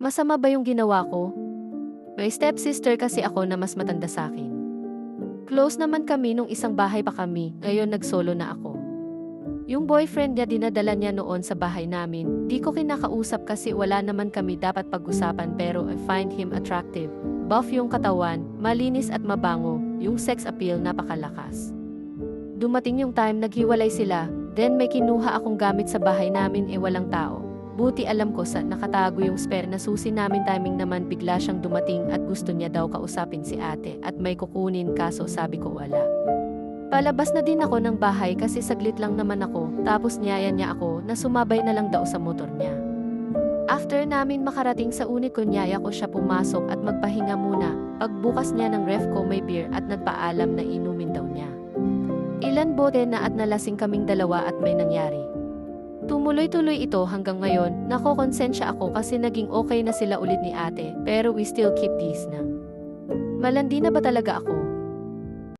Masama ba yung ginawa ko? May stepsister kasi ako na mas matanda sa akin. Close naman kami nung isang bahay pa kami, ngayon nagsolo na ako. Yung boyfriend niya dinadala niya noon sa bahay namin, di ko kinakausap kasi wala naman kami dapat pag-usapan pero I find him attractive. Buff yung katawan, malinis at mabango, yung sex appeal napakalakas. Dumating yung time naghiwalay sila, then may kinuha akong gamit sa bahay namin e walang tao. Buti alam ko sa nakatago yung spare na susi namin timing naman bigla siyang dumating at gusto niya daw kausapin si ate at may kukunin kaso sabi ko wala. Palabas na din ako ng bahay kasi saglit lang naman ako tapos niyaya niya ako na sumabay na lang daw sa motor niya. After namin makarating sa unit ko niyaya ko siya pumasok at magpahinga muna. Pagbukas niya ng ref ko may beer at nagpaalam na inumin daw niya. Ilan bote na at nalasing kaming dalawa at may nangyari. Tumuloy-tuloy ito hanggang ngayon, nakokonsensya ako kasi naging okay na sila ulit ni ate, pero we still keep peace na. Malandi na ba talaga ako?